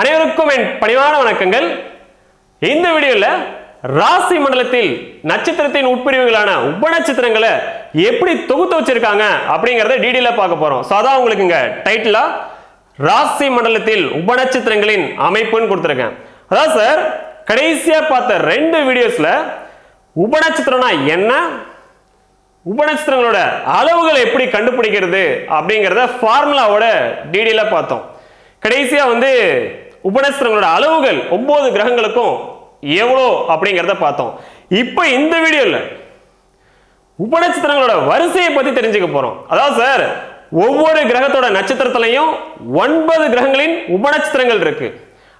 அனைவருக்கும் என் பணிவான வணக்கங்கள். இந்த வீடியோவில் ராசி மண்டலத்தில் நட்சத்திரத்தின் உட்பிரிவுகளான உப நட்சத்திரங்களை எப்படி தொகுத்து வச்சிருக்காங்க அப்படிங்கிறத டீடெயிலாக பார்க்க போகிறோம் ஸோ அதான் உங்களுக்கு இங்கே டைட்டிலாக ராசி மண்டலத்தில் உப நட்சத்திரங்களின் அமைப்புன்னு கொடுத்துருக்கேன். அதான் சார் கடைசியாக பார்த்த ரெண்டு வீடியோஸில் உப நட்சத்திரம்னா என்ன உபநட்சத்திரங்களோட அளவுகளை எப்படி கண்டுபிடிக்கிறது அப்படிங்கிறத ஃபார்முலாவோட டீடெயிலாக பார்த்தோம். கடைசியாக வந்து உபநட்சத்திரங்களோட அளவுகள் ஒன்பது கிரகங்களுக்கும் எவ்வளோ அப்படிங்கிறத பார்த்தோம். இப்போ இந்த வீடியோவில் உபநட்சத்திரங்களோட வரிசையை பற்றி தெரிஞ்சுக்க போகிறோம் அதாவது சார் ஒவ்வொரு கிரகத்தோட நட்சத்திரத்திலையும் ஒன்பது கிரகங்களின் உபநட்சத்திரங்கள் இருக்கு.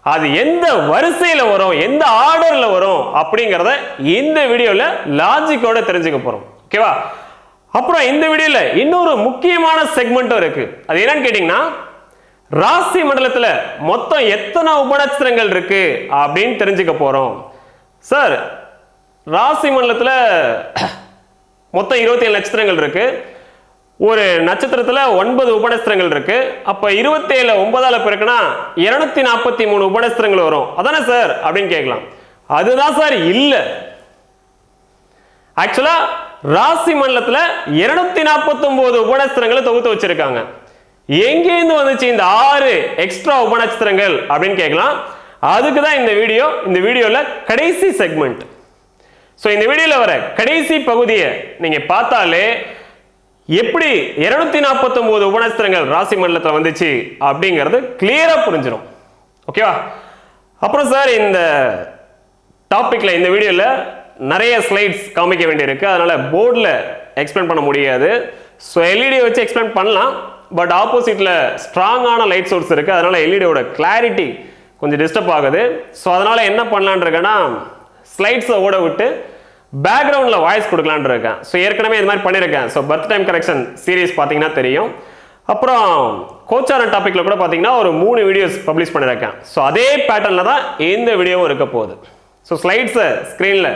அது எந்த வரிசையில் வரும் எந்த ஆர்டரில் வரும் அப்படிங்கிறத இந்த வீடியோவில் லாஜிக்கோட தெரிஞ்சுக்க போகிறோம் ஓகேவா அப்புறம் இந்த வீடியோவில் இன்னொரு முக்கியமான செக்மெண்ட்டும் இருக்குது அது என்னன்னு கேட்டிங்கன்னா ராசி மண்டலத்தில் மொத்தம் எத்தனை உபநட்சத்திரங்கள் இருக்கு அப்படின்னு தெரிஞ்சுக்க போகிறோம் சார் ராசி மண்டலத்தில் மொத்தம் இருபத்தி ஏழு நட்சத்திரங்கள் இருக்கு. ஒரு நட்சத்திரத்தில் ஒன்பது உபநட்சத்திரங்கள் இருக்கு. அப்போ இருபத்தேழு ஒன்பதால் பிறக்குனா பிறகுனா நாற்பத்தி மூணு உபநட்சத்திரங்கள் வரும். அதானே சார்? அப்படின்னு கேட்கலாம். அதுதான் சார் இல்லை. ஆக்சுவலாக ராசி மண்டலத்தில் இருநூத்தி நாற்பத்தி ஒன்பது உபநட்சத்திரங்களை தொகுத்து வச்சிருக்காங்க. எங்கேருந்து வந்துச்சு இந்த ஆறு எக்ஸ்ட்ரா உபநட்சத்திரங்கள் அப்படின்னு கேட்கலாம். அதுக்கு தான் இந்த வீடியோ இந்த வீடியோவில் கடைசி செக்மெண்ட் ஸோ இந்த வீடியோவில் வர கடைசி பகுதியை நீங்கள் பார்த்தாலே எப்படி இருநூத்தி நாற்பத்தொம்போது உபநட்சத்திரங்கள் ராசி மண்டலத்தில் வந்துச்சு அப்படிங்கிறது கிளியராக புரிஞ்சிடும் ஓகேவா அப்புறம் சார் இந்த டாப்பிக்கில் இந்த வீடியோவில் நிறைய ஸ்லைட்ஸ் காமிக்க வேண்டியிருக்கு. அதனால் போர்டில் எக்ஸ்பிளைன் பண்ண முடியாது. ஸோ எல்இடி வச்சு எக்ஸ்பிளைன் பண்ணலாம். பட் ஆப்போசிட்டில் ஸ்ட்ராங்கான லைட் சோர்ஸ் இருக்குது அதனால் எல்இடியோட கிளாரிட்டி கொஞ்சம் டிஸ்டர்ப் ஆகுது. ஸோ அதனால் என்ன பண்ணலான் இருக்கேன்னா ஸ்லைட்ஸை ஓட விட்டு பேக்ரவுண்டில் வாய்ஸ் கொடுக்கலான்னு இருக்கேன். ஸோ ஏற்கனவே இது மாதிரி பண்ணியிருக்கேன். So birth time correction series பார்த்தீங்கன்னா தெரியும். அப்புறம் கோச்சாரன் டாப்பிக்கில் கூட பார்த்தீங்கன்னா ஒரு மூணு வீடியோஸ் பப்ளிஷ் பண்ணியிருக்கேன். ஸோ அதே பேட்டர்னில் தான் எந்த வீடியோவும் இருக்க போகுது. ஸோ ஸ்லைட்ஸை ஸ்க்ரீனில்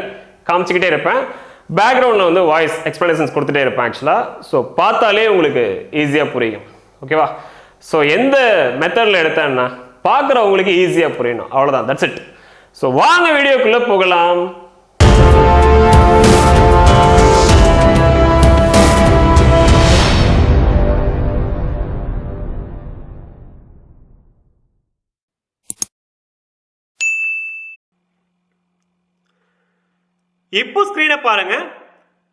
காமிச்சிக்கிட்டே இருப்பேன். பேக்ரவுண்டில் வந்து வாய்ஸ் எக்ஸ்ப்ளனேஷன்ஸ் கொடுத்துட்டே இருப்பேன் ஆக்சுவலாக ஸோ பார்த்தாலே உங்களுக்கு ஈஸியாக புரியும். ஓகேவா ஸோ எந்த மெத்தடில் எடுத்தேன்னா பார்க்குறவங்களுக்கு ஈஸியாக புரியணும். அவ்வளோதான் தட்ஸ் இட் ஸோ வாங்க வீடியோக்குள்ளே போகலாம். இப்போ ஸ்க்ரீனை பாருங்க.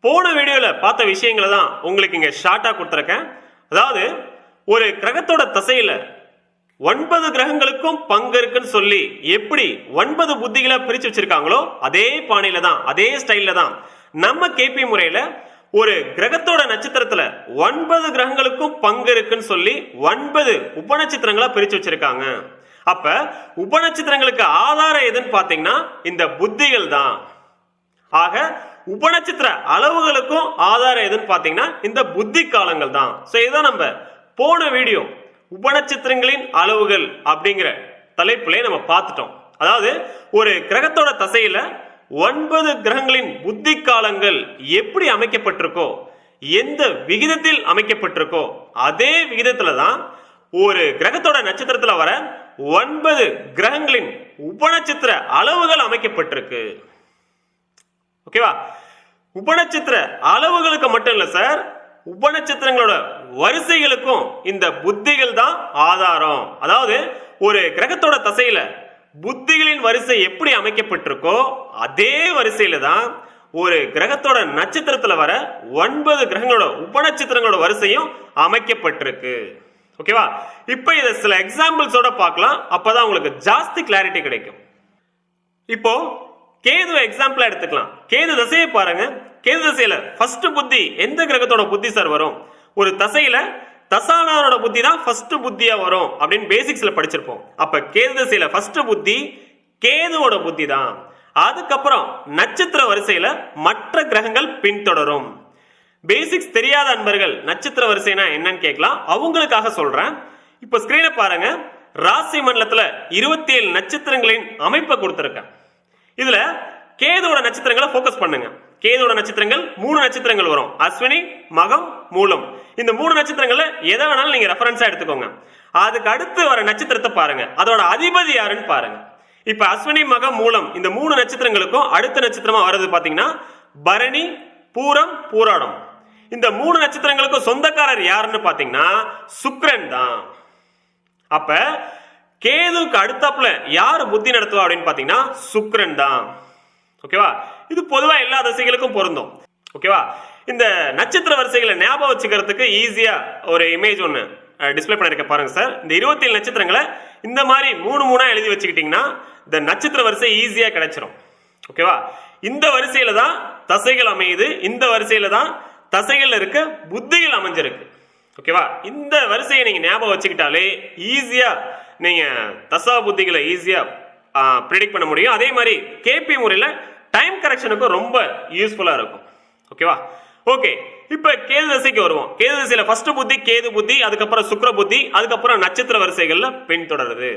போன வீடியோல பார்த்த விஷயங்களை தான் உங்களுக்கு இங்க ஷார்ட்டா கொடுத்துருக்கேன். அதாவது ஒரு கிரகத்தோட தசையில ஒன்பது கிரகங்களுக்கும் பங்கு இருக்குன்னு சொல்லி எப்படி ஒன்பது புத்திகளை பிரிச்சு வச்சிருக்காங்களோ அதே பாணியில தான் அதே ஸ்டைலில் தான் நம்ம கேபி முறையில ஒரு கிரகத்தோட நட்சத்திரத்துல ஒன்பது கிரகங்களுக்கும் பங்கு இருக்குன்னு சொல்லி ஒன்பது உபநட்சத்திரங்களா பிரிச்சு வச்சிருக்காங்க. அப்ப உபநட்சத்திரங்களுக்கு ஆதாரம் எதுன்னு பாத்தீங்கன்னா இந்த புத்திகள் தான். ஆக உபநட்சத்திர அளவுகளுக்கும் ஆதாரம் எதுன்னு பாத்தீங்கன்னா இந்த புத்தி காலங்கள் தான். சோ இதான் நம்ம போன வீடியோ உபநட்சத்திரங்களின் அளவுகள் அப்படிங்கிற தலைப்புல நம்ம பார்த்துட்டோம். அதாவது ஒரு கிரகத்தோட தசையில ஒன்பது கிரகங்களின் புத்தி காலங்கள் எப்படி அமைக்கப்பட்டிருக்கோ எந்த விகிதத்தில் அமைக்கப்பட்டிருக்கோ அதே விகிதத்துல தான் ஒரு கிரகத்தோட நட்சத்திரத்துல வர ஒன்பது கிரகங்களின் உபநட்சத்திர அளவுகள் அமைக்கப்பட்டிருக்கு. ஓகேவா? உபநட்சத்திர அளவுகளுக்கு மட்டும் இல்லை சார் உபநட்சத்திரங்களோட வரிசைகளுக்கும் இந்த புத்திகள் தான் ஆதாரம். அதாவது ஒரு கிரகத்தோட தசையில புத்திகளின் வரிசை எப்படி அமைக்கப்பட்டிருக்கோ அதே வரிசையில தான் ஒரு கிரகத்தோட நட்சத்திரத்துல வர ஒன்பது கிரகங்களோட உபநட்சத்திரங்களோட வரிசையும் அமைக்கப்பட்டிருக்கு. ஓகேவா? இப்போ இதை சில எக்ஸாம்பிள்ஸோட பார்க்கலாம். அப்பதான் உங்களுக்கு ஜாஸ்தி கிளாரிட்டி கிடைக்கும். இப்போ கேது எக்ஸாம்பிளா எடுத்துக்கலாம். கேது தசையை பாருங்க. கேது தசையில ஃபர்ஸ்ட் புத்தி எந்த கிரகத்தோட புத்தி சார் வரும்? ஒரு தசையில தசானாரோட புத்தி தான் ஃபர்ஸ்ட் புத்தியா வரும் அப்படின்னு பேசிக்ஸ்ல படிச்சிருப்போம். அப்ப கேது தசையில ஃபர்ஸ்ட் புத்தி கேதுவோட புத்தி தான். அதுக்கப்புறம் நட்சத்திர வரிசையில மற்ற கிரகங்கள் பின்தொடரும். பேசிக்ஸ் தெரியாத அன்பர்கள் நட்சத்திர வரிசைனா என்னன்னு கேட்கலாம். அவங்களுக்காக சொல்றேன். இப்ப ஸ்கிரீனை பாருங்க. ராசி மண்டலத்துல இருபத்தி ஏழு நட்சத்திரங்களின் அமைப்பை கொடுத்துருக்கேன். இதுல கேதுவோட நட்சத்திரங்களை ஃபோக்கஸ் பண்ணுங்க. கேதுவோட நட்சத்திரங்கள் மூணு நட்சத்திரங்கள் வரும். அஸ்வினி மகம் மூலம். இந்த மூணு நட்சத்திரங்கள்ல எதை வேணாலும் நீங்க ரெஃபரன்ஸா எடுத்துக்கோங்க. அதுக்கு அடுத்து வர நட்சத்திரத்தை பாருங்க. அதோட அதிபதி யாருன்னு பாருங்க. இப்ப அஸ்வினி மகம் மூலம் இந்த மூணு நட்சத்திரங்களுக்கும் அடுத்த நட்சத்திரமா வர்றது பாத்தீங்கன்னா பரணி பூரம் பூராடம். இந்த மூணு நட்சத்திரங்களுக்கும் சொந்தக்காரர் யாருன்னு பாத்தீங்கன்னா சுக்ரன் தான். அப்ப கேதுவுக்கு அடுத்தாப்புல யார் புத்தி நடத்துவா அப்படின்னு பாத்தீங்கன்னா சுக்ரன் தான். ஓகேவா? இது பொதுவா எல்லா தசைகளுக்கும் பொருந்தும். ஓகேவா? இந்த நட்சத்திர வரிசைகளை ஞாபகம் வச்சுக்கிறதுக்கு ஈஸியா ஒரு இமேஜ் ஒன்று டிஸ்ப்ளே பண்ணிருக்க பாருங்க சார் இந்த இருபத்தி ஏழு நட்சத்திரங்களை இந்த மாதிரி மூணு மூணா எழுதி வச்சுக்கிட்டீங்கன்னா இந்த நட்சத்திர வரிசை ஈஸியா கிடைச்சிரும். ஓகேவா? இந்த வரிசையில தான் தசைகள் அமையுது. இந்த வரிசையில தான் தசைகள் இருக்க புத்திகள் அமைஞ்சிருக்கு. ஓகேவா இந்த வரிசையை நீங்க ஞாபகம் வச்சுக்கிட்டாலே ஈஸியா நீங்க தசா புத்திகளை ஈஸியா ப்ரிடிக்ட் பண்ண முடியும். அதே மாதிரி கேபி முறையில டைம் கரெக்ஷனுக்கும் ரொம்ப யூஸ்ஃபுல்லா இருக்கும். ஓகேவா ஓகே இப்ப கேது தசைக்கு வருவோம். கேது திசையில ஃபர்ஸ்ட் புத்தி கேது புத்தி அதுக்கப்புறம் சுக்கிர புத்தி அதுக்கப்புறம் நட்சத்திர வரிசைகள்ல பின்தொடருது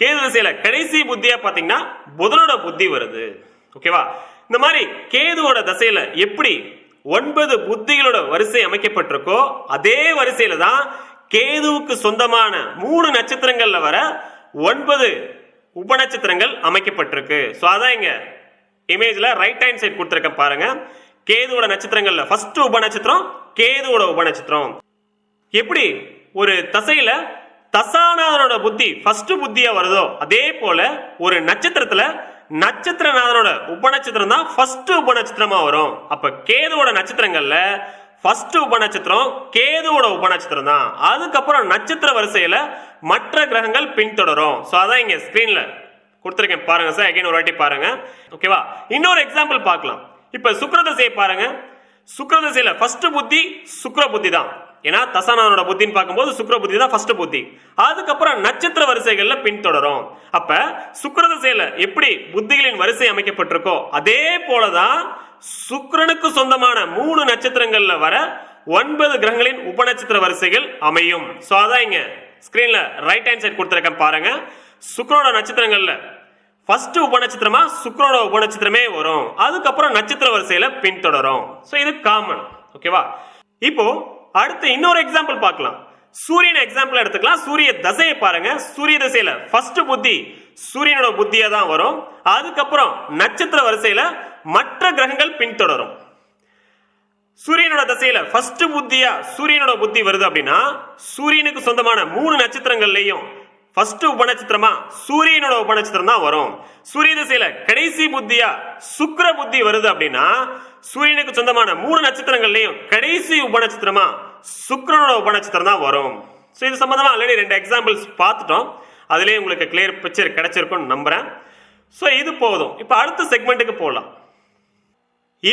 கேது தசையில் கடைசி புத்தியா பாத்தீங்கன்னா புதனோட புத்தி வருது. ஓகேவா இந்த மாதிரி கேதுவோட தசையில எப்படி ஒன்பது புத்திகளோட வரிசை அமைக்கப்பட்டிருக்கோ அதே வரிசையில தான் கேதுவுக்கு சொந்தமான மூணு நட்சத்திரங்கள்ல வர ஒன்பது உபநட்சத்திரங்கள் அமைக்கப்பட்டிருக்கு. ஸோ அதான் இங்க இமேஜ்ல ரைட் ஹேண்ட் சைட் கொடுத்துருக்கேன் பாருங்க. கேதுவோட நட்சத்திரங்கள்ல ஃபர்ஸ்ட் உபநட்சத்திரம் கேதுவோட உபநட்சத்திரம். எப்படி? ஒரு தசையில தசாநாதனோட புத்தி ஃபர்ஸ்ட் புத்தியா வருதோ அதே போல ஒரு நட்சத்திரத்துல நட்சத்திரநாதனோட உபநட்சத்திரம் தான் ஃபர்ஸ்ட் உபநட்சத்திரமா வரும். அப்ப கேதுவோட நட்சத்திரங்கள்ல ஃபர்ஸ்ட் உபநட்சத்திரம் கேதுவோட உபநட்சத்திரம் தான். அதுக்கப்புறம் நட்சத்திர வரிசையில மற்ற கிரகங்கள் பின்தொடரும். ஸோ அதான் இங்க ஸ்கிரீன்ல கொடுத்துருக்கேன் பாருங்க சார் அகைன் ஒரு வாட்டி பாருங்க. ஓகேவா இன்னொரு எக்ஸாம்பிள் பார்க்கலாம். இப்ப சுக்கிரதசையை பாருங்க. சுக்கிரதசையில ஃபர்ஸ்ட் புத்தி சுக்கர புத்தி தான். ஏன்னா தசானவனோட புத்தின்னு பார்க்கும்போது சுக்கர புத்தி தான் ஃபர்ஸ்ட் புத்தி. அதுக்கப்புறம் நட்சத்திர வரிசைகள்ல பின்தொடரும். அப்ப சுக்கிரதசையில எப்படி புத்திகளின் வரிசை அமைக்கப்பட்டிருக்கோ அதே போலதான் சுக்கரனுக்கு சொந்தமான மூணு நட்சத்திரங்கள்ல வர ஒன்பது கிரகங்களின் உபநட்சத்திர வரிசைகள் அமையும். சோ அதான் இங்க ஸ்கிரீன்ல ரைட் ஹேண்ட் சைட் கொடுத்துருக்கேன் பாருங்க. சுக்கரோட நட்சத்திரங்கள்ல ஃபர்ஸ்ட் உபநட்சத்திரமா சுக்கரோட உபநட்சத்திரமே வரும். அதுக்கப்புறம் நட்சத்திர வரிசையில பின்தொடரும். சோ இது காமன் ஓகேவா இப்போ அடுத்து இன்னொரு எக்ஸாம்பிள் பார்க்கலாம். சூரியன் எக்ஸாம்பிள் எடுத்துக்கலாம். சூரிய தசையை பாருங்க. சூரிய தசையில ஃபர்ஸ்ட் புத்தி சூரியனோட புத்தியா தான் வரும். அதுக்கப்புறம் நட்சத்திர வரிசையில மற்ற கிரகங்கள் பின்தொடரும். சூரியனோட தசையில ஃபர்ஸ்ட் புத்தியா சூரியனோட புத்தி வருது அப்படின்னா சூரியனுக்கு சொந்தமான மூணு நட்சத்திரங்கள்லையும் ஃபர்ஸ்ட் உபநட்சத்திரமா சூரியனோட உபநட்சத்திரம் தான் வரும். சூரிய திசையில கடைசி புத்தியா சுக்கர புத்தி வருது அப்படின்னா சூரியனுக்கு சொந்தமான மூணு நட்சத்திரங்கள்லயும் கடைசி உபநட்சத்திரமா சுக்கரனோட உபநட்சத்திரம் தான் வரும். ஸோ இது சம்பந்தமா ஆல்ரெடி ரெண்டு எக்ஸாம்பிள்ஸ் பார்த்துட்டோம். அதுலயே உங்களுக்கு கிளியர் பிக்சர் கிடைச்சிருக்கும்னு நம்புறேன். ஸோ இது போதும். இப்போ அடுத்த செக்மெண்ட்டுக்கு போகலாம்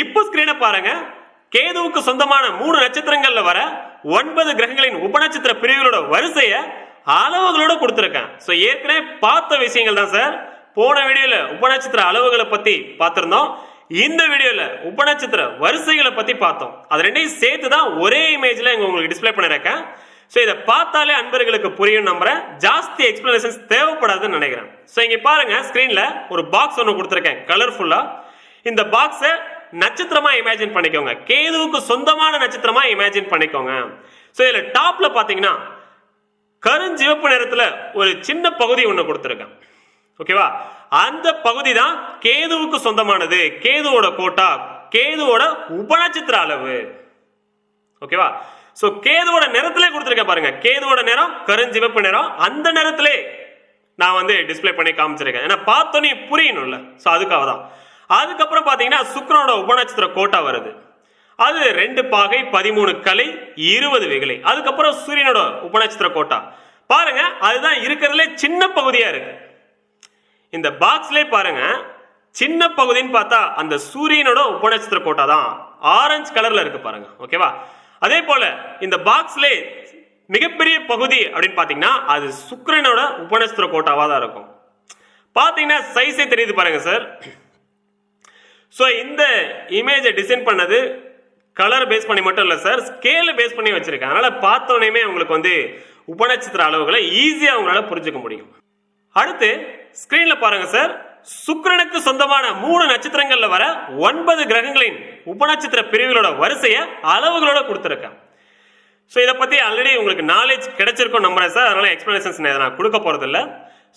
இப்போ ஸ்கிரீனை பாருங்க. கேதுவுக்கு சொந்தமான மூணு நட்சத்திரங்கள்ல வர ஒன்பது கிரகங்களின் உபநட்சத்திர பிரிவுகளோட வரிசையை அளவுகளோட கொடுத்துருக்கேன். ஸோ ஏற்கனவே பார்த்த விஷயங்கள் தான் சார். போன வீடியோல உபநட்சத்திர அளவுகளை பத்தி பார்த்துருந்தோம். இந்த வீடியோல உபநட்சத்திர வரிசைகளை பத்தி பார்த்தோம். அது ரெண்டையும் சேர்த்து தான் ஒரே இமேஜ்ல இங்கே உங்களுக்கு டிஸ்ப்ளே பண்ணிருக்கேன் ஸோ இதை பார்த்தாலே அன்பர்களுக்கு புரியும் நம்புறேன். ஜாஸ்தி எக்ஸ்பிளனேஷன்ஸ் தேவைப்படாதுன்னு நினைக்கிறேன். ஸோ இங்க பாருங்க ஸ்கிரீன்ல ஒரு பாக்ஸ் ஒன்று கொடுத்துருக்கேன் கலர்ஃபுல்லா இந்த பாக்ஸை நட்சத்திரமா இமேஜின் பண்ணிக்கோங்க. கேதுவுக்கு சொந்தமான நட்சத்திரமா இமேஜின் பண்ணிக்கோங்க. ஸோ இதில் டாப்ல பாத்தீங்கன்னா கருஞ்சிவப்பு நிறத்துல ஒரு சின்ன பகுதி ஒன்று கொடுத்துருக்கேன். ஓகேவா அந்த பகுதி தான் கேதுவுக்கு சொந்தமானது. கேதுவோட கோட்டா கேதுவோட உபநட்சத்திர அளவு. ஓகேவா சோ கேதுவோட நிறத்திலே கொடுத்துருக்கேன் பாருங்க. கேதுவோட நிறம் கருஞ்சிவப்பு நிறம் அந்த நிறத்திலே நான் வந்து டிஸ்ப்ளே பண்ணி காமிச்சிருக்கேன். ஏன்னா பார்த்தோன்னே புரியணும்ல. சோ அதுக்காக தான் அதுக்கப்புறம் பாத்தீங்கன்னா சுக்கரனோட உபநட்சத்திர கோட்டா வருது. அது ரெண்டு பாகை பதிமூணு கலை இருபது வெகுலை அதுக்கப்புறம் சூரியனோட உபநட்சத்திர கோட்டா. பாருங்க அதுதான் இருக்கிறதுலே சின்ன பகுதியா இருக்கு. இந்த பாக்ஸ்லே பாருங்க சின்ன பகுதின்னு பார்த்தா அந்த சூரியனோட உபநட்சத்திர கோட்டா தான். ஆரஞ்சு கலர்ல இருக்கு பாருங்க ஓகேவா அதே போல இந்த பாக்ஸ்லே மிகப்பெரிய பகுதி அப்படின்னு பாத்தீங்கன்னா அது சுக்கரனோட உபநட்சத்திர கோட்டாவா தான் இருக்கும். பாத்தீங்கன்னா சைஸே தெரியுது பாருங்க சார் ஸோ இந்த இமேஜை டிசைன் பண்ணது கலர் பேஸ் பண்ணி மட்டும் இல்லை சார் ஸ்கேலை பேஸ் பண்ணி வச்சிருக்கேன். அதனால பார்த்தோன்னே உங்களுக்கு வந்து உபநட்சத்திர அளவுகளை ஈஸியாக உங்களால புரிஞ்சுக்க முடியும். அடுத்து ஸ்கிரீன்ல பாருங்க சார் சுக்கிரனுக்கு சொந்தமான மூணு நட்சத்திரங்கள்ல வர ஒன்பது கிரகங்களின் உபநட்சத்திர பிரிவுகளோட வரிசையை அளவுகளோட கொடுத்துருக்கேன். ஸோ இதை பற்றி ஆல்ரெடி உங்களுக்கு நாலேஜ் கிடைச்சிருக்கும் நம்புறேன் சார் அதனால எக்ஸ்பிளனேஷன்ஸ் நான் கொடுக்க போகிறதில்ல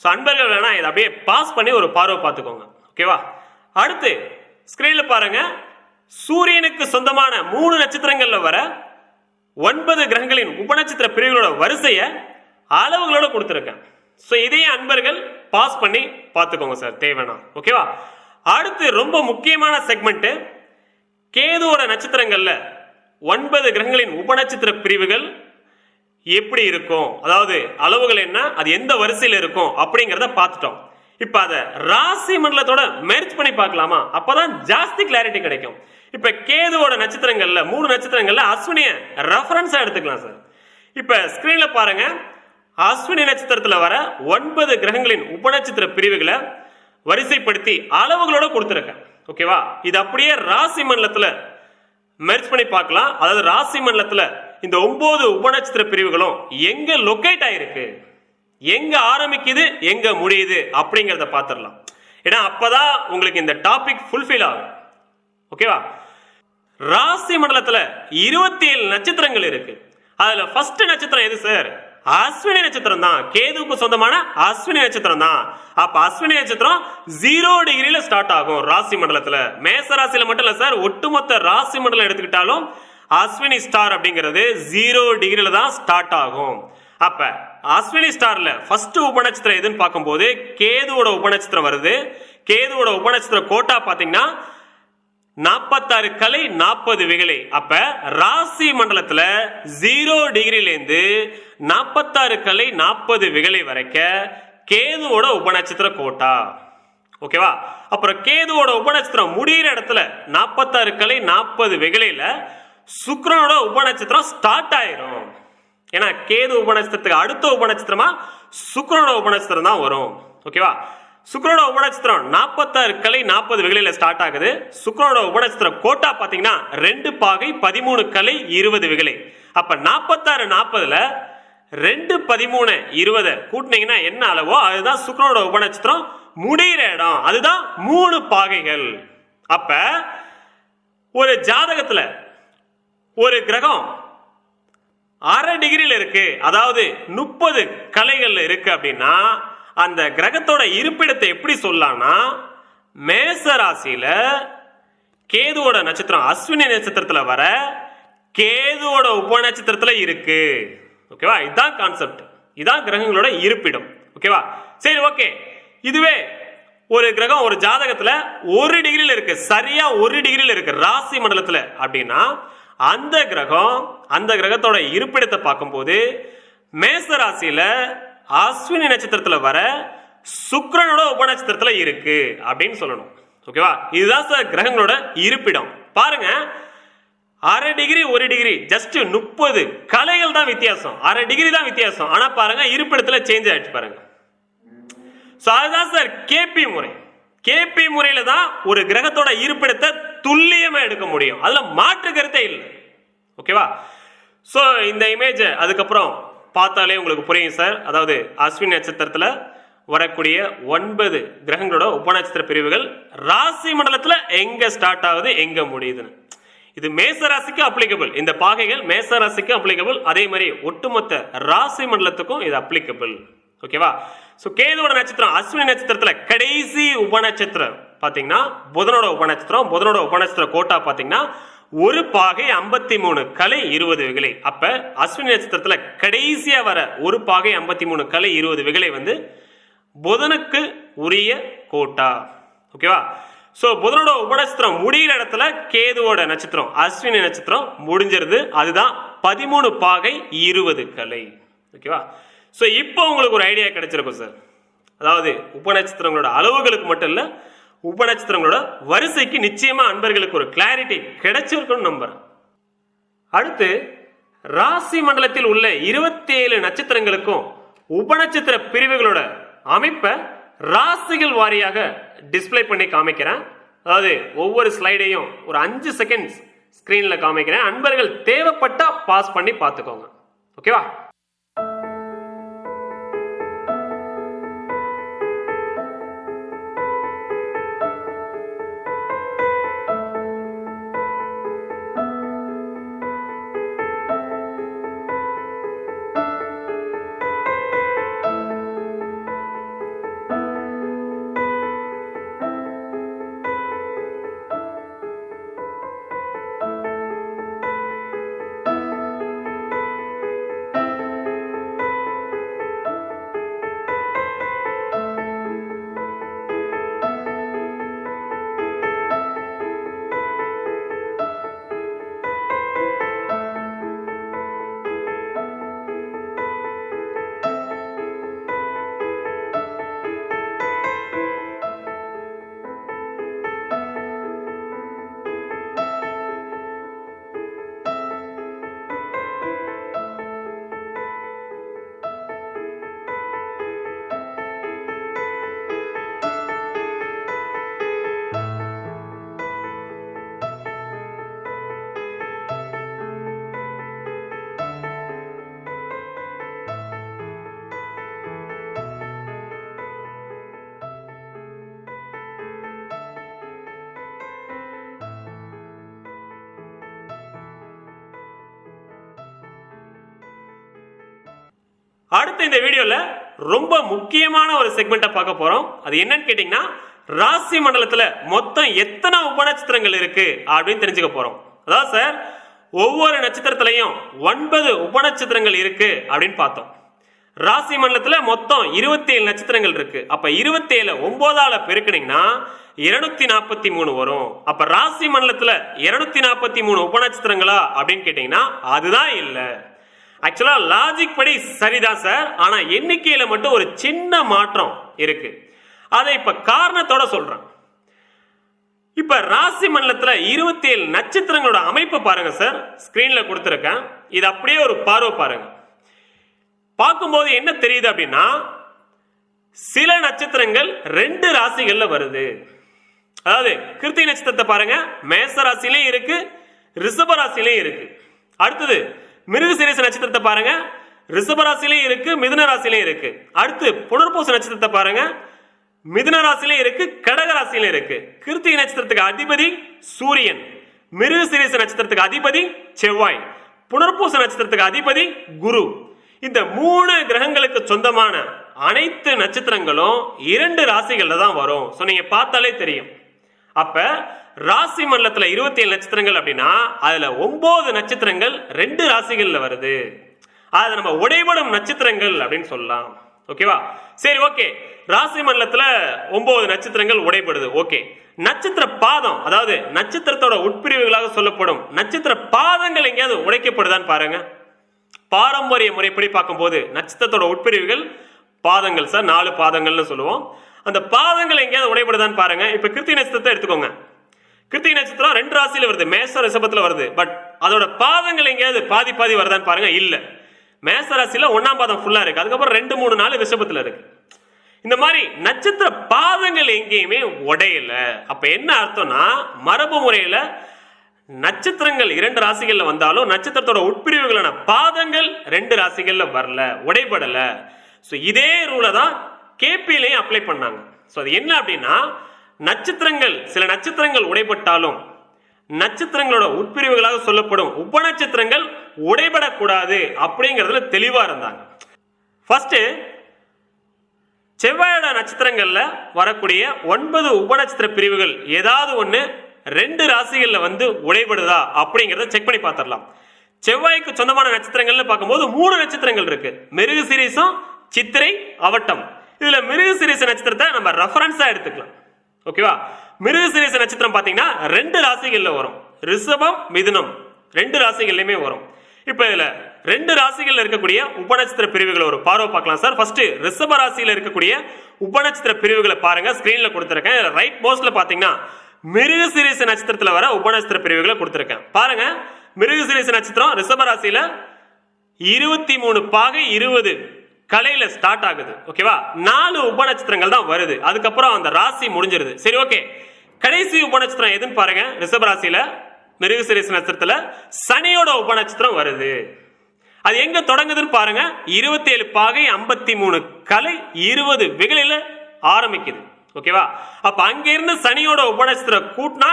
ஸோ அன்பர்கள் வேணா இதை அப்படியே பாஸ் பண்ணி ஒரு பார்வை பார்த்துக்கோங்க. ஓகேவா அடுத்து ஸ்க்ரீனில் பாருங்க. சூரியனுக்கு சொந்தமான மூணு நட்சத்திரங்கள்ல வர ஒன்பது கிரகங்களின் உபநட்சத்திர பிரிவுகளோட வரிசையை அளவுகளோட கொடுத்துருக்கேன். ஸோ இதையே அன்பர்கள் பாஸ் பண்ணி பார்த்துக்கோங்க சார் தேவைனா ஓகேவா அடுத்து ரொம்ப முக்கியமான செக்மெண்ட் கேதுவோட நட்சத்திரங்கள்ல ஒன்பது கிரகங்களின் உபநட்சத்திர பிரிவுகள் எப்படி இருக்கும்? அதாவது அளவுகள் என்ன? அது எந்த வரிசையில் இருக்கும்? அப்படிங்கிறத பார்த்துட்டோம். இப்ப அதை ராசி மண்டலத்தோட மெர்ஜ் பண்ணி பார்க்கலாமா? அப்பதான் ஜாஸ்தி கிளாரிட்டி கிடைக்கும். இப்ப கேதுவோட நட்சத்திரங்கள்ல மூணு நட்சத்திரங்கள்ல அஸ்வினிய ரெஃபரன்ஸா எடுத்துக்கலாம் சார் இப்ப ஸ்கிரீன்ல பாருங்க. அஸ்வினி நட்சத்திரத்துல வர ஒன்பது கிரகங்களின் உபநட்சத்திர பிரிவுகளை வரிசைப்படுத்தி அளவுகளோட கொடுத்துருக்கேன். ஓகேவா இது அப்படியே ராசி மண்டலத்துல மெர்ச் பண்ணி பார்க்கலாம். அதாவது ராசி மண்டலத்துல இந்த ஒன்பது உபநட்சத்திர பிரிவுகளும் எங்க லொக்கேட் ஆயிருக்கு? எங்க ஆரம்பிக்குது? எங்க முடியுது? அப்படிங்கறத பார்த்துடலாம். ஏன்னா அப்பதான் உங்களுக்கு இந்த டாபிக் ஃபுல்ஃபில் ஆகும். ஓகேவா ராசி மண்டலத்துல இருபத்தி ஏழு நட்சத்திரங்கள் இருக்கு. அதுல ஃபர்ஸ்ட் நட்சத்திரம் எது சார் அஸ்வினி நட்சத்திரம் தான். கேதுவுக்கு சொந்தமான அஸ்வினி நட்சத்திரம் தான். அப்ப அஸ்வினி நட்சத்திரம் ஜீரோ டிகிரியில ஸ்டார்ட் ஆகும் ராசி மண்டலத்துல. மேச ராசியில மட்டும் இல்ல சார் ஒட்டுமொத்த ராசி மண்டலம் எடுத்துக்கிட்டாலும் அஸ்வினி ஸ்டார் அப்படிங்கிறது ஜீரோ டிகிரியில தான் ஸ்டார்ட் ஆகும். அப்ப அஸ்வினி ஸ்டார்ல ஃபர்ஸ்ட் உபநட்சத்திரம் எதுன்னு பார்க்கும்போது கேதுவோட உபநட்சத்திரம் வருது. கேதுவோட உபநட்சத்திர கோட்டா பாத்தீங்கன்னா நாற்பத்தாறு கலை நாற்பது விகலை. அப்ப ராசி மண்டலத்துல ஜீரோ டிகிரிலேருந்து நாற்பத்தாறு கலை நாற்பது விகலை வரைக்க கேதுவோட உபநட்சத்திர கோட்டா. ஓகேவா? அப்புறம் கேதுவோட உபநட்சத்திரம் முடிகிற இடத்துல நாற்பத்தாறு கலை நாற்பது விகலையில சுக்கிரனோட உபநட்சத்திரம் ஸ்டார்ட் ஆயிரும். ஏன்னா கேது உபநட்சத்திரத்துக்கு அடுத்த உபநட்சத்திரமா சுக்கிரனோட உபநட்சத்திரம் தான் வரும். ஓகேவா? சுக்கரோட உபநட்சத்திரம் நாற்பத்தாறு கலை நாற்பது விகலையில ஸ்டார்ட் ஆகுது. சுக்கரோட உபநட்சத்திரம் கோட்டா பாத்தீங்கன்னா ரெண்டு பாகை பதிமூணு கலை இருபது விகலை. அப்ப நாற்பத்தாறு நாற்பதுல ரெண்டு பதிமூணு இருபது கூட்டினீங்கன்னா என்ன அளவோ அதுதான் சுக்கரோட உபநட்சத்திரம் முடிகிற இடம். அதுதான் மூணு பாகைகள். அப்ப ஒரு ஜாதகத்துல ஒரு கிரகம் அரை டிகிரியில் இருக்கு. அதாவது முப்பது கலைகள்ல இருக்கு அப்படின்னா அந்த கிரகத்தோட இருப்பிடத்தை எப்படி சொல்லலாம்னா மேச ராசியில கேதுவோட நட்சத்திரம் அஸ்வினி நட்சத்திரத்துல வர கேதுவோட உப நட்சத்திரத்துல இருக்கு. ஓகேவா இதுதான் கான்செப்ட் இதான் கிரகங்களோட இருப்பிடம். ஓகேவா சரி ஓகே இதுவே ஒரு கிரகம் ஒரு ஜாதகத்துல ஒரு டிகிரியில் இருக்கு. சரியா ஒரு டிகிரியில் இருக்கு. ராசி மண்டலத்துல. அப்படின்னா அந்த கிரகம் அந்த கிரகத்தோட இருப்பிடத்தை பார்க்கும்போது மேச ராசியில அஸ்வினி நட்சத்திரத்துல வர சுக்கிரனோட உபநட்சத்திரத்தில் இருக்கு அப்படின்னு சொல்லணும். ஓகேவா இதுதான் சார் கிரகங்களோட இருப்பிடம். பாருங்க. அரை டிகிரி ஒரு டிகிரி ஜஸ்ட் முப்பது. கலைகள் தான் வித்தியாசம். அரை டிகிரி தான் வித்தியாசம். ஆனா பாருங்க இருப்பிடத்துல சேஞ்ச் ஆயிடுச்சு பாருங்க. ஸோ அதுதான் சார் கேபி முறை. கேபி முறையில தான் ஒரு கிரகத்தோட இருப்பிடத்தை துல்லியமா எடுக்க முடியும். அதுல மாற்று கருத்தே இல்லை. ஓகேவா ஸோ இந்த இமேஜ் அதுக்கப்புறம் பார்த்தாலே உங்களுக்கு புரியும் சார். அதாவது அஸ்வின் நட்சத்திரத்தில் வரக்கூடிய ஒன்பது கிரகங்களோட உபநட்சத்திர பிரிவுகள் ராசி மண்டலத்தில் எங்கே ஸ்டார்ட் ஆகுது எங்கே முடியுதுன்னு. இது மேச ராசிக்கு அப்ளிகபிள் இந்த பாகைகள் மேச ராசிக்கு அப்ளிகபிள் அதே மாதிரி ஒட்டுமொத்த ராசி மண்டலத்துக்கும் இது அப்ளிகபிள் ஓகேவா ஸோ கேதுவோட நட்சத்திரம் அஸ்வினி நட்சத்திரத்தில் கடைசி உபநட்சத்திரம். பார்த்தீங்கன்னா புதனோட உபநட்சத்திரம் புதனோட உபநட்சத்திர கோட்டா பார்த்தீங்கன்னா ஒரு பாகை ஐம்பத்தி மூணு கலை இருபது விகலை. அப்ப அஸ்வினி நட்சத்திரத்துல கடைசியா வர ஒரு பாகை ஐம்பத்தி மூணு கலை இருபது விகலை வந்து புதனுக்கு உரிய கோட்டா. ஓகேவா? சோ புதனோட உபநட்சத்திரம் முடிகிற இடத்துல கேதுவோட நட்சத்திரம் அஸ்வினி நட்சத்திரம் முடிஞ்சிருது. அதுதான் பதிமூணு பாகை இருபது கலை. ஓகேவா? சோ இப்போ உங்களுக்கு ஒரு ஐடியா கிடைச்சிருக்கும் சார் அதாவது உபநட்சத்திரங்களோட அளவுகளுக்கு மட்டும் இல்லை உபநட்சத்திரங்களோட வரிசைக்கு நிச்சயமா அன்பர்களுக்கு ஒரு கிளாரிட்டி கிடைச்சிருக்கும்னு நம்புறேன். அடுத்து ராசி மண்டலத்தில் உள்ள இருபத்தி ஏழு நட்சத்திரங்களுக்கும் உபநட்சத்திர பிரிவுகளோட அமைப்பை ராசிகள் வாரியாக டிஸ்ப்ளே பண்ணி காமிக்கிறேன். அதாவது ஒவ்வொரு ஸ்லைடையும் ஒரு அஞ்சு செகண்ட்ஸ் ஸ்கிரீன்ல காமிக்கிறேன். அன்பர்கள் தேவைப்பட்டா பாஸ் பண்ணி பார்த்துக்கோங்க. ஓகேவா அடுத்து இந்த வீடியோல ரொம்ப முக்கியமான ஒரு செக்மெண்ட்டை பார்க்க போறோம். அது என்னன்னு கேட்டீங்கன்னா ராசி மண்டலத்துல மொத்தம் எத்தனை உபநட்சத்திரங்கள் இருக்கு அப்படின்னு தெரிஞ்சுக்க போறோம். அதாவது சார் ஒவ்வொரு நட்சத்திரத்திலையும் ஒன்பது உபநட்சத்திரங்கள் இருக்கு அப்படின்னு பார்த்தோம். ராசி மண்டலத்துல மொத்தம் இருபத்தி ஏழு நட்சத்திரங்கள் இருக்கு. அப்ப இருபத்தி ஏழு ஒன்பதால பெருக்கினீங்கன்னா இருநூத்தி நாற்பத்தி மூணு வரும். அப்ப ராசி மண்டலத்துல இருநூத்தி நாற்பத்தி மூணு உபநட்சத்திரங்களா அப்படின்னு கேட்டீங்கன்னா அதுதான் இல்லை. ஆக்சுவலா லாஜிக் படி சரிதான் சார் ஆனா எண்ணிக்கையில மட்டும் ஒரு சின்ன மாற்றம் இருக்கு. அதை இப்ப காரணத்தோட சொல்றேன். இப்ப ராசி மண்டலத்துல இருபத்தி ஏழு நட்சத்திரங்களோட அமைப்பை பாருங்க சார் ஸ்கிரீன்ல கொடுத்துருக்கேன். இது அப்படியே ஒரு பார்வை பாருங்க. பார்க்கும்போது என்ன தெரியுது அப்படின்னா சில நட்சத்திரங்கள் ரெண்டு ராசிகள்ல வருது. அதாவது கிருத்திகை நட்சத்திரத்தை பாருங்க. மேச ராசிலையும் இருக்கு ரிஷப ராசிலையும் இருக்கு. அடுத்தது மிருகசீரிச நட்சத்திரத்தை பாருங்க. ரிஷப ராசிலையும் இருக்கு மிதுன ராசிலையும் இருக்கு. அடுத்து புனர்பூச நட்சத்திரத்தை பாருங்க. மிதுன ராசிலையும் இருக்கு கடக ராசிலையும் இருக்கு. கிருத்திகை நட்சத்திரத்துக்கு அதிபதி சூரியன். மிருகசீரிச நட்சத்திரத்துக்கு அதிபதி செவ்வாய். புனர்பூச நட்சத்திரத்துக்கு அதிபதி குரு. இந்த மூணு கிரகங்களுக்கு சொந்தமான அனைத்து நட்சத்திரங்களும் இரண்டு ராசிகள்ல தான் வரும். ஸோ நீங்க பார்த்தாலே தெரியும். அப்ப ராசி மண்டலத்துல இருபத்தி ஏழு நட்சத்திரங்கள் அப்படின்னா அதுல ஒன்பது நட்சத்திரங்கள் ரெண்டு ராசிகள்ல வருது. அது நம்ம உடைபடும் நட்சத்திரங்கள் அப்படின்னு சொல்லலாம். ஓகேவா சரி ஓகே ராசி மண்டலத்துல ஒன்பது நட்சத்திரங்கள் உடைபடுது. ஓகே நட்சத்திர பாதம் அதாவது நட்சத்திரத்தோட உட்பிரிவுகளாக சொல்லப்படும். நட்சத்திர பாதங்கள் எங்கேயாவது உடைக்கப்படுதான்னு பாருங்க. பாரம்பரிய முறைப்படி பார்க்கும்போது நட்சத்திரத்தோட உட்பிரிவுகள் பாதங்கள் சார் நாலு பாதங்கள்னு சொல்லுவோம். அந்த பாதங்கள் எங்கேயாவது உடைபடுதான்னு பாருங்க. இப்ப கிருத்தி நட்சத்திரத்தை எடுத்துக்கோங்க. கிருத்திகை நட்சத்திரம் ரெண்டு ராசியில வருது. மேச ரிஷபத்துல வருது. பட் அதோட பாதங்கள் எங்கேயாவது பாதி பாதி வருதான்னு பாருங்க இல்ல. மேச ராசியில ஒன்னாம் பாதம் ஃபுல்லா இருக்கு. அதுக்கப்புறம் ரெண்டு மூணு நாள் ரிஷபத்துல இருக்கு. இந்த மாதிரி நட்சத்திர பாதங்கள் எங்கேயுமே உடையல. அப்ப என்ன அர்த்தம்னா மரபு முறையில நட்சத்திரங்கள் இரண்டு ராசிகள்ல வந்தாலும் நட்சத்திரத்தோட உட்பிரிவுகளான பாதங்கள் ரெண்டு ராசிகள்ல வரல உடைபடல. ஸோ இதே ரூலை தான் கேபிலையும் அப்ளை பண்ணாங்க. ஸோ அது என்ன அப்படின்னா நட்சத்திரங்கள் சில நட்சத்திரங்கள் உடைபட்டாலும் நட்சத்திரங்களோட உட்பிரிவுகளாக சொல்லப்படும் உபநட்சத்திரங்கள் உடைபடக்கூடாது அப்படிங்கிறதுல தெளிவா இருந்தாங்க. ஃபர்ஸ்ட் செவ்வாயோட நட்சத்திரங்கள்ல வரக்கூடிய ஒன்பது உபநட்சத்திர பிரிவுகள் ஏதாவது ஒன்று ரெண்டு ராசிகள்ல வந்து உடைபடுதா அப்படிங்கிறத செக் பண்ணி பார்த்துடலாம் செவ்வாய்க்கு சொந்தமான நட்சத்திரங்கள்னு பார்க்கும்போது மூணு நட்சத்திரங்கள் இருக்கு. மிருக சீரிசம் சித்திரை அவட்டம். இதுல மிருக சீரிச நட்சத்திரத்தை நம்ம ரெஃபரன்ஸா எடுத்துக்கலாம். ஓகேவா? மிருகசீரிச நட்சத்திரம் பார்த்தீங்கன்னா ரெண்டு ராசிகள்ல வரும். ரிஷபம் மிதுனம். ரெண்டு ராசிகள்லயுமே வரும். இப்ப இதுல ரெண்டு ராசிகள்ல இருக்கக்கூடிய உபநட்சத்திர பிரிவுகளை ஒரு பார்வை பார்க்கலாம் சார். ஃபர்ஸ்ட் ரிஷப ராசியில இருக்கக்கூடிய உபநட்சத்திர பிரிவுகளை பாருங்க. ஸ்கிரீன்ல கொடுத்துருக்கேன். ரைட் மோஸ்ட்ல பாத்தீங்கன்னா மிருக சீரிச நட்சத்திரத்துல வர உபநட்சத்திர பிரிவுகளை கொடுத்துருக்கேன். பாருங்க. மிருக சீரிச நட்சத்திரம் ரிஷப ராசியில இருபத்தி மூணு பாகை இருபது. கலையில ஸ்டார்ட் ஆகுது ஓகேவா நாலு உபநட்சத்திரங்கள் தான் வருது. அதுக்கப்புறம் அந்த ராசி முடிஞ்சிருது. சரி ஓகே கடைசி உபநட்சத்திரம் எதுன்னு பாருங்க. ரிஷப ராசியில மிருகசிரீஸ் நட்சத்திரத்துல சனியோட உபநட்சத்திரம் வருது. அது எங்க தொடங்குதுன்னு பாருங்க. இருபத்தி ஏழு பாகை ஐம்பத்தி மூணு கலை இருபது விகலில ஆரம்பிக்குது ஓகேவா அப்ப அங்க இருந்து சனியோட உபநட்சத்திரம் கூட்டினா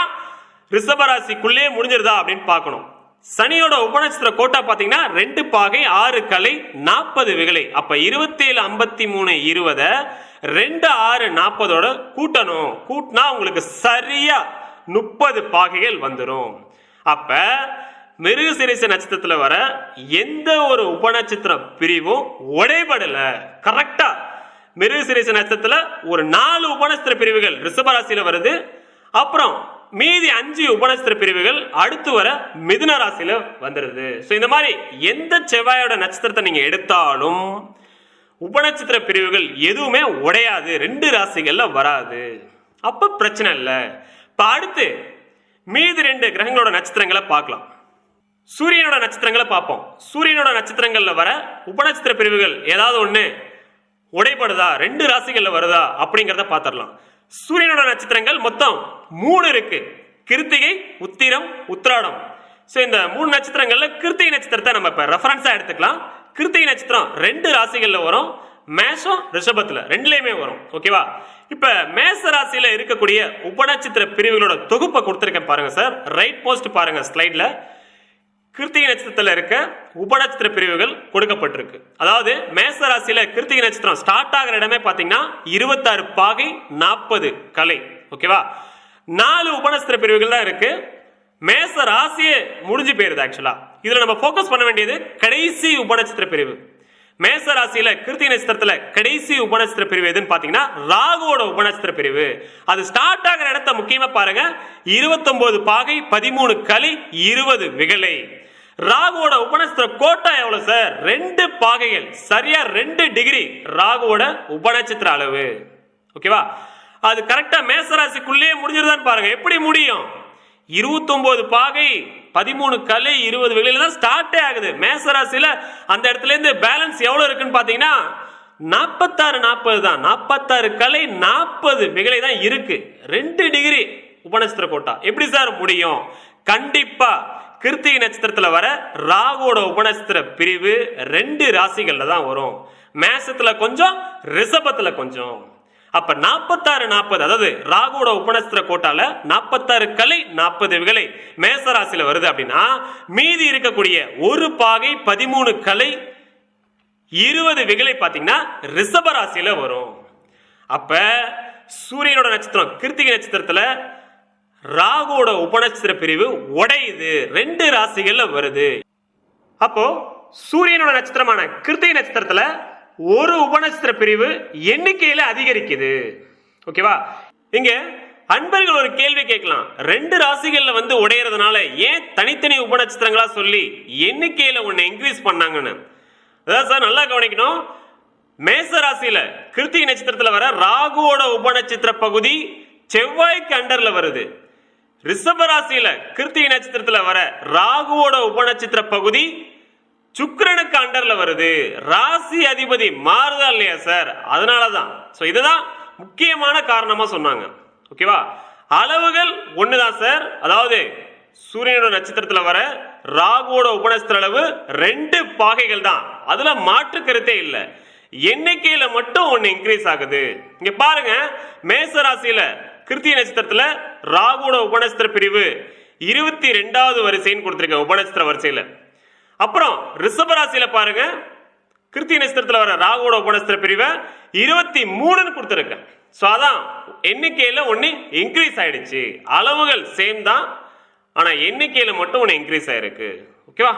ரிஷபராசிக்குள்ளே முடிஞ்சிருதா அப்படின்னு பார்க்கணும். சனியோட உபநட்சத்திர கோட்டா பாத்தீங்கன்னா ரெண்டு பாகை ஆறு கலை நாற்பது விகலை. அப்ப இருபத்தி ஏழு ஐம்பத்தி மூணு இருபத ரெண்டு ஆறு நாற்பதோட கூட்டணும். கூட்டினா உங்களுக்கு சரியா முப்பது பாகைகள் வந்துடும் அப்ப மிருக சிரிச நட்சத்திரத்துல வர எந்த ஒரு உபநட்சத்திர பிரிவும் உடைபடல. கரெக்டா மிருக சிரிச நட்சத்திரத்துல ஒரு நாலு உபநட்சத்திர பிரிவுகள் ரிஷபராசியில வருது. அப்புறம் மீதி அஞ்சு உபநட்சத்திர பிரிவுகள் அடுத்து வர மிதுன ராசியில வந்துருது. ஸோ இந்த மாதிரி எந்த செவ்வாயோட நட்சத்திரத்தை நீங்க எடுத்தாலும் உபநட்சத்திர பிரிவுகள் எதுவுமே உடையாது. ரெண்டு ராசிகள்ல வராது. அப்ப பிரச்சனை இல்லை. இப்ப அடுத்து மீதி ரெண்டு கிரகங்களோட நட்சத்திரங்களை பார்க்கலாம். சூரியனோட நட்சத்திரங்களை பார்ப்போம். சூரியனோட நட்சத்திரங்கள்ல வர உபநட்சத்திர பிரிவுகள் ஏதாவது ஒன்று உடைபடுதா? ரெண்டு ராசிகள்ல வருதா? அப்படிங்கிறத பார்த்துடலாம். சூரியனோட நட்சத்திரங்கள் மொத்தம் மூணு இருக்கு. கிருத்திகை உத்திரம் உத்திராடம். ஸோ இந்த மூணு நட்சத்திரங்கள்ல கிருத்திகை நட்சத்திரத்தை நம்ம இப்போ ரெஃபரன்ஸாக எடுத்துக்கலாம். கிருத்திகை நட்சத்திரம் ரெண்டு ராசிகளில் வரும். மேஷம் ரிஷபத்தில் ரெண்டுலேயுமே வரும். ஓகேவா இப்போ மேச ராசியில் இருக்கக்கூடிய உபநட்சத்திர பிரிவுகளோட தொகுப்பை கொடுத்துருக்கேன் பாருங்க சார். ரைட் போஸ்ட் பாருங்க ஸ்லைடில் கிருத்திகை நட்சத்திரத்தில் இருக்க உபநட்சத்திர பிரிவுகள் கொடுக்கப்பட்டிருக்கு. அதாவது மேச ராசியில கிருத்திகை நட்சத்திரம் ஸ்டார்ட் ஆகிற இடமே பார்த்தீங்கன்னா இருபத்தாறு பாகை நாற்பது கலை. ஓகேவா நாலு உபநட்சத்திர பிரிவுகள் தான் இருக்கு. மேச ராசியே முடிஞ்சு போயிருது ஆக்சுவலா இதுல நம்ம ஃபோக்கஸ் பண்ண வேண்டியது கடைசி உபநட்சத்திர பிரிவு. மேச ராசியில கிருத்திகை நட்சத்திரத்துல கடைசி உபநட்சத்திர பிரிவு எதுன்னு பாத்தீங்கன்னா ராகுவோட உபநட்சத்திர பிரிவு. அது ஸ்டார்ட் ஆகிற இடத்த முக்கியமா பாருங்க. 29 பாகை பதிமூணு களி இருபது விகலை. ராகுவோட உபநட்சத்திர கோட்டா எவ்வளவு சார் ரெண்டு பாகைகள். சரியா ரெண்டு டிகிரி ராகுவோட உபநட்சத்திர அளவு. ஓகேவா அது கரெக்டா மேசராசிக்குள்ளேயே முடிஞ்சிருதான்னு பாருங்க. எப்படி முடியும்? 29 பாகை பதிமூணு கலை இருபது வெளியில தான் ஸ்டார்டே ஆகுது. மேசராசியில அந்த இடத்துல இருந்து பேலன்ஸ் எவ்வளவு இருக்குன்னு பாத்தீங்கன்னா நாற்பத்தாறு நாற்பது தான். நாற்பத்தாறு கலை நாற்பது மிகலை தான் இருக்கு. ரெண்டு டிகிரி உபநட்சத்திர கோட்டா. எப்படி சார் முடியும்? கண்டிப்பா கிருத்திகை நட்சத்திரத்தில் வர ராகுவோட உபநட்சத்திர பிரிவு ரெண்டு ராசிகளில் தான் வரும். மேசத்தில் கொஞ்சம் ரிஷபத்தில் கொஞ்சம். அப்ப நாற்பத்தாறு நாற்பது அதாவது ராகுவோட உபநஸ்திர கோட்டால நாற்பத்தாறு கலை நாற்பது விகலை மேசராசியில வருது அப்படின்னா மீதி இருக்கக்கூடிய ஒரு பாகை பதிமூணு கலை இருபது விகலை பாத்தீங்கன்னா ரிஷப ராசியில வரும். அப்ப சூரியனோட நட்சத்திரம் கிருத்திகை நட்சத்திரத்துல ராகுவோட உபநட்சத்திர பிரிவு உடையுது. ரெண்டு ராசிகள்ல வருது. அப்போ சூரியனோட நட்சத்திரமான கிருத்திகை நட்சத்திரத்துல ஒரு உபநட்சத்திர பிரிவு எண்ணிக்கையில அதிகரிக்குது. ஓகேவா? இங்க அன்பர்கள் ஒரு கேள்வி கேட்கலாம். ரெண்டு ராசிகள்ல வந்து உடையறதுனால ஏன் தனித்தனி உபநட்சத்திரங்களா சொல்லி எண்ணிக்கையில ஒன்னு இன்க்ரீஸ் பண்ணாங்கன்னு? அதான் சார் நல்லா கவனிக்கணும். மேச ராசியில கிருத்திகை நட்சத்திரத்துல வர ராகுவோட உபநட்சத்திர பகுதி செவ்வாய்க்கு அண்டர்ல வருது. ரிஷப ராசியில கிருத்திகை நட்சத்திரத்துல வர ராகுவோட உபநட்சத்திர பகுதி சுக்கிரனுக்கு அண்டர்ல வருது. ராசி அதிபதி மாறுதா இல்லையா சார்? அதனாலதான். ஸோ இதுதான் முக்கியமான காரணமா சொன்னாங்க. ஓகேவா அளவுகள் ஒண்ணுதான் சார். அதாவது சூரியனோட நட்சத்திரத்துல வர ராகுவோட உபநட்சத்திர அளவு ரெண்டு பாகைகள் தான். அதுல மாற்று கருத்தே இல்லை. எண்ணிக்கையில மட்டும் ஒன்னு இன்க்ரீஸ் ஆகுது. இங்க பாருங்க மேச ராசியில கிருத்திய நட்சத்திரத்துல ராகுவோட உபநட்சத்திர பிரிவு இருபத்தி ரெண்டாவது வரிசைன்னு கொடுத்துருக்கேன் உபநட்சத்திர வரிசையில. அப்புறம் ரிஷபராசியில பாருங்க கிருத்திய நட்சத்திரத்துல வர ராகுவோட உபநட்சத்திர பிரிவை இருபத்தி மூணுன்னு கொடுத்துருக்கேன் ஸோ அதான் எண்ணிக்கையில ஒன்று இன்க்ரீஸ் ஆயிடுச்சு. அளவுகள் சேம் தான் ஆனா எண்ணிக்கையில மட்டும் ஒன்று இன்க்ரீஸ் ஆயிருக்கு. ஓகேவா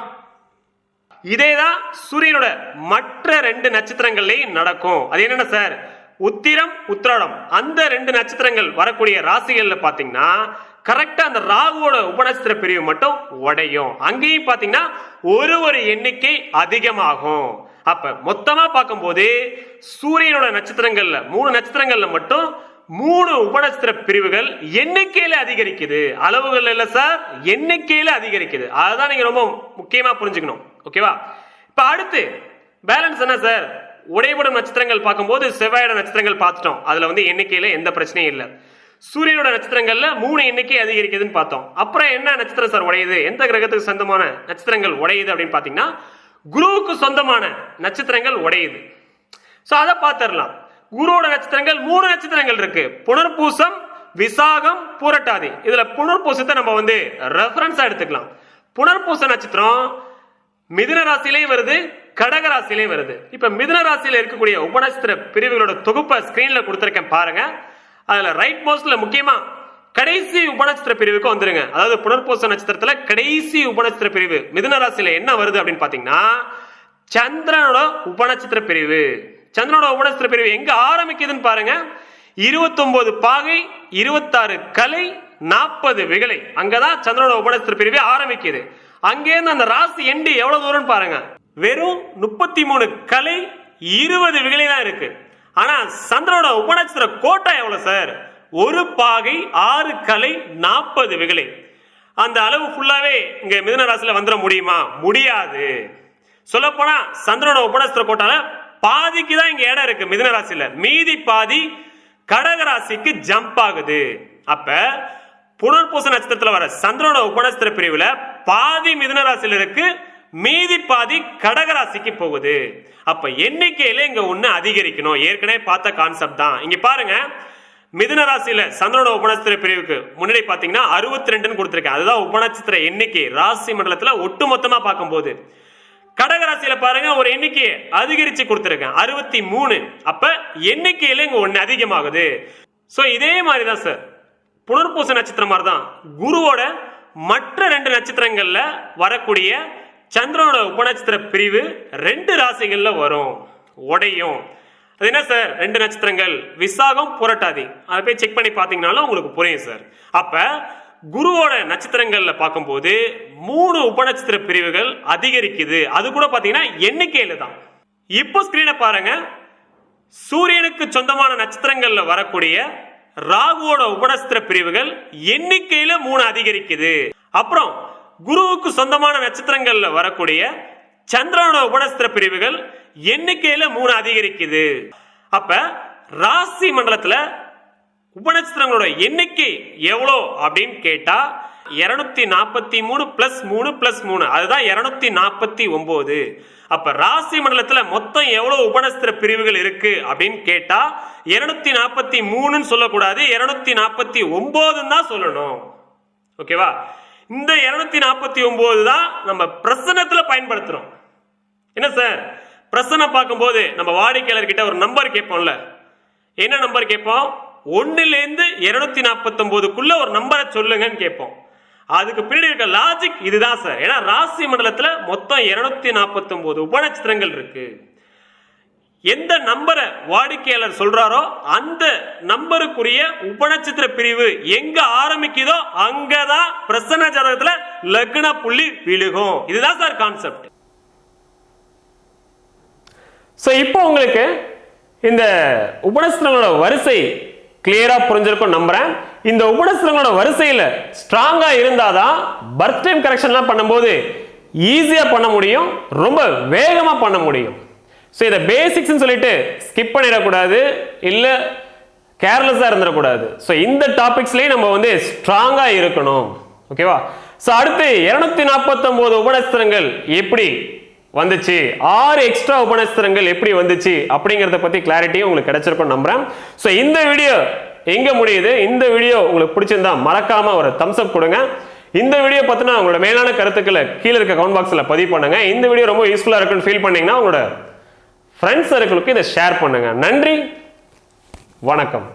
இதே தான் சூரியனோட மற்ற ரெண்டு நட்சத்திரங்கள்லையும் நடக்கும். அது என்னென்ன சார்? உத்திரம் உத்திராடம். அந்த ரெண்டு நட்சத்திரங்கள் வரக்கூடிய ராசிகள்ல பாத்தீங்கன்னா கரெக்டா அந்த ராகுவோட உபநட்சத்திர பிரிவு மட்டும் உடையும். அங்கேயும் பாத்தீங்கன்னா ஒரு ஒரு எண்ணிக்கை அதிகமாகும். அப்ப மொத்தமா பார்க்கும்போது சூரியனோட நட்சத்திரங்கள்ல மூணு நட்சத்திரங்கள்ல மட்டும் மூணு உபநட்சத்திர பிரிவுகள் எண்ணிக்கையில அதிகரிக்குது. அளவுகள் இல்ல சார் எண்ணிக்கையில அதிகரிக்குது. அதுதான் நீங்க ரொம்ப முக்கியமா புரிஞ்சுக்கணும். ஓகேவா? இப்ப அடுத்து பேலன்ஸ் என்ன சார்? உடைபடும் நட்சத்திரங்கள் பார்க்கும்போது செவ்வாயோட நட்சத்திரங்கள் பார்த்துட்டோம். அதுல வந்து எண்ணிக்கையில எந்த பிரச்சனையும் இல்லை. சூரியனோட நட்சத்திரங்கள்ல மூணு எண்ணிக்கை அதிகரிக்குதுன்னு பார்த்தோம். அப்புறம் என்ன நட்சத்திரம் சார் உடையுது? எந்த கிரகத்துக்கு சொந்தமான நட்சத்திரங்கள் உடையுது அப்படின்னு பாத்தீங்கன்னா குருவுக்கு சொந்தமான நட்சத்திரங்கள் உடையுது. சோ அதை பார்த்துடலாம். குருவோட நட்சத்திரங்கள் மூணு நட்சத்திரங்கள் இருக்கு. புனர்பூசம் விசாகம் பூரட்டாதி. இதுல புனர்பூசத்தை நம்ம வந்து ரெஃபரன்ஸா எடுத்துக்கலாம். புனர்பூச நட்சத்திரம் மிதுன ராசியிலையும் வருது. கடக வருது. இப்ப மிதுன ராசியில இருக்கக்கூடிய உபநட்சத்திர பிரிவுகளோட தொகுப்பை ஸ்கிரீன்ல கொடுத்துருக்கேன் பாருங்க. அதுல ரைட் மோஸ்ட்ல முக்கியமா கடைசி உபநட்சத்திர பிரிவுக்கு வந்துருங்க. அதாவது புனர்பூச நட்சத்திரத்துல கடைசி உபநட்சத்திர பிரிவு. மிதுன ராசியில என்ன வருது அப்படின்னு பாத்தீங்கன்னா சந்திரனோட உபநட்சத்திர பிரிவு. சந்திரனோட உபநட்சத்திர பிரிவு எங்க ஆரம்பிக்குதுன்னு பாருங்க. 29 பாகை இருபத்தாறு கலை நாற்பது விகலை. அங்கதான் சந்திரனோட உபநட்சத்திர பிரிவே ஆரம்பிக்குது. அங்கேருந்து அந்த ராசி எண்டு எவ்வளவு தூரம் பாருங்க. வெறும் முப்பத்தி மூணு கலை இருபது விகலை தான் இருக்கு. ஆனா சந்திரனோட உபநட்சத்திர கோட்டா எவ்வளவு சார்? ஒரு பாகை ஆறு கலை நாற்பது விகலை. அந்த அளவு ஃபுல்லாவே இங்க மிதுன ராசியில வந்துட முடியுமா? முடியாது. சொல்ல போனா சந்திரனோட உபநட்சத்திர கோட்டால பாதிக்கு தான் இங்க இடம் இருக்கு மிதுன ராசியில. மீதி பாதி கடக ராசிக்கு ஜம்ப் ஆகுது. அப்ப புனர்பூச நட்சத்திரத்துல வர சந்திரனோட உபநஸ்திர பிரிவுல பாதி மிதுன ராசியில இருக்கு மீதி பாதி கடகராசிக்கு போகுது. அப்ப எண்ணிக்கையில இங்க ஒண்ணு அதிகரிக்கணும். ஏற்கனவே பார்த்த கான்செப்ட் தான். இங்க பாருங்க. மிதுன ராசியில சந்திரனோட உபநட்சத்திர பிரிவுக்கு முன்னாடி பாத்தீங்கன்னா அறுபத்தி ரெண்டுன்னு கொடுத்துருக்கேன். அதுதான் உபநட்சத்திர எண்ணிக்கை. ராசி மண்டலத்துல ஒட்டுமொத்தமா பார்க்கும்போது. கடகராசியில பாருங்க ஒரு எண்ணிக்கையை அதிகரிச்சு கொடுத்துருக்கேன். அறுபத்தி மூணு அப்ப எண்ணிக்கையில இங்க ஒண்ணு அதிகமாகுது. சோ இதே மாதிரி தான் சார் புனர்பூச நட்சத்திரம் மாதிரி தான் குருவோட மற்ற ரெண்டு நட்சத்திரங்கள்ல வரக்கூடிய சந்திரனோட உபநட்சத்திர பிரிவு ரெண்டு ராசிகள்ல வரும். உடையும். அது என்ன சார்? ரெண்டு நட்சத்திரங்கள். விசாகம் புரட்டாதி. அதை போய் செக் பண்ணி பார்த்தீங்கனாலும் உங்களுக்கு புரியும் சார். அப்ப குருவோட நட்சத்திரங்கள்ல பார்க்கும்போது மூணு உபநட்சத்திர பிரிவுகள் அதிகரிக்குது. அது கூட பாத்தீங்கன்னா எண்ணிக்கையில தான். இப்போ ஸ்கிரீனை பாருங்க. சூரியனுக்கு சொந்தமான நட்சத்திரங்கள்ல வரக்கூடிய ராகுவோட உபநட்சத்திர பிரிவுகள் எண்ணிக்கையில மூணு அதிகரிக்குது. அப்புறம் குருவுக்கு சொந்தமான நட்சத்திரங்கள்ல வரக்கூடிய சந்திரனோட உபநஸ்திர பிரிவுகள் எண்ணிக்கையில மூணு அதிகரிக்குது. அப்ப ராசி மண்டலத்துல உபநட்சத்திரங்களோட எண்ணிக்கை எவ்வளோ அப்படின்னு கேட்டா இருநூத்தி நாற்பத்தி மூணு பிளஸ் மூணு. பிளஸ் மூணு அதுதான் இருநூத்தி நாற்பத்தி ஒன்பது அப்ப ராசி மண்டலத்துல மொத்தம் எவ்வளவு உபநஸ்திர பிரிவுகள் இருக்கு அப்படின்னு கேட்டா இருநூத்தி நாற்பத்தி மூணுன்னு சொல்லக்கூடாது இருநூத்தி நாற்பத்தி ஒன்பதுன்னு தான் சொல்லணும். ஓகேவா? இந்த இருநூத்தி நாற்பத்தி ஒன்பது தான் நம்ம பிரசனத்துல பயன்படுத்துறோம். என்ன சார்? பிரசனம் பார்க்கும்போது நம்ம வாடிக்கையாளர் கிட்ட ஒரு நம்பர் கேட்போம்ல. என்ன நம்பர் கேட்போம்? ஒன்னுலேருந்து இருநூத்தி நாற்பத்தொம்போதுக்குள்ள ஒரு நம்பரை சொல்லுங்கன்னு கேட்போம். அதுக்கு பின்னாடி இருக்க லாஜிக் இதுதான் சார். ஏன்னா ராசி மண்டலத்துல மொத்தம் இருநூத்தி நாற்பத்தொம்போது உபநட்சத்திரங்கள் இருக்கு. எந்த நம்பரை வாடிக்கையாளர் சொல்றாரோ அந்த நம்பருக்குரிய உபநட்சத்திர பிரிவு எங்க ஆரம்பிக்குதோ அங்கதான் பிரசன்ன ஜாதகத்துல லக்ன புள்ளி விழுகும். இதுதான் சார் கான்செப்ட் ஸோ இப்போ உங்களுக்கு இந்த உபநஸ்திரங்களோட வரிசை கிளியரா புரிஞ்சிருக்கும் நம்புறேன். இந்த உபநஸ்திரங்களோட வரிசையில் ஸ்ட்ராங்கா இருந்தாதான் பர்த் டைம் கரெக்ஷன்லாம் பண்ணும்போது ஈஸியாக பண்ண முடியும். ரொம்ப வேகமாக பண்ண முடியும். ஸோ இதை பேசிக்ஸ்னு சொல்லிட்டு ஸ்கிப் பண்ணிடக்கூடாது இல்லை கேர்லெஸ்ஸாக இருந்துடக்கூடாது. ஸோ இந்த டாபிக்ஸ்லேயும் நம்ம வந்து ஸ்ட்ராங்காக இருக்கணும். ஓகேவா ஸோ அடுத்து இரநூத்தி நாற்பத்தொம்போது உபநஸ்திரங்கள் எப்படி வந்துச்சு? ஆறு எக்ஸ்ட்ரா உபநஸ்திரங்கள் எப்படி வந்துச்சு? அப்படிங்கிறத பற்றி கிளாரிட்டியும் உங்களுக்கு கிடைச்சிருக்கும் நம்புறேன். ஸோ இந்த வீடியோ எங்கே முடியுது? இந்த வீடியோ உங்களுக்கு பிடிச்சிருந்தா மறக்காமல் ஒரு தம்ஸ்அப் கொடுங்க. இந்த வீடியோ பார்த்தினா உங்களோட மேலான கருத்துக்களை கீழே இருக்க கமெண்ட் பாக்ஸில் பதிவு பண்ணுங்கள் இந்த வீடியோ ரொம்ப யூஸ்ஃபுல்லாக இருக்குன்னு ஃபீல் பண்ணீங்கன்னா உங்களோட ஃப்ரெண்ட்ஸ் சர்க்கிளுக்கு இதை ஷேர் பண்ணுங்கள் நன்றி. வணக்கம்.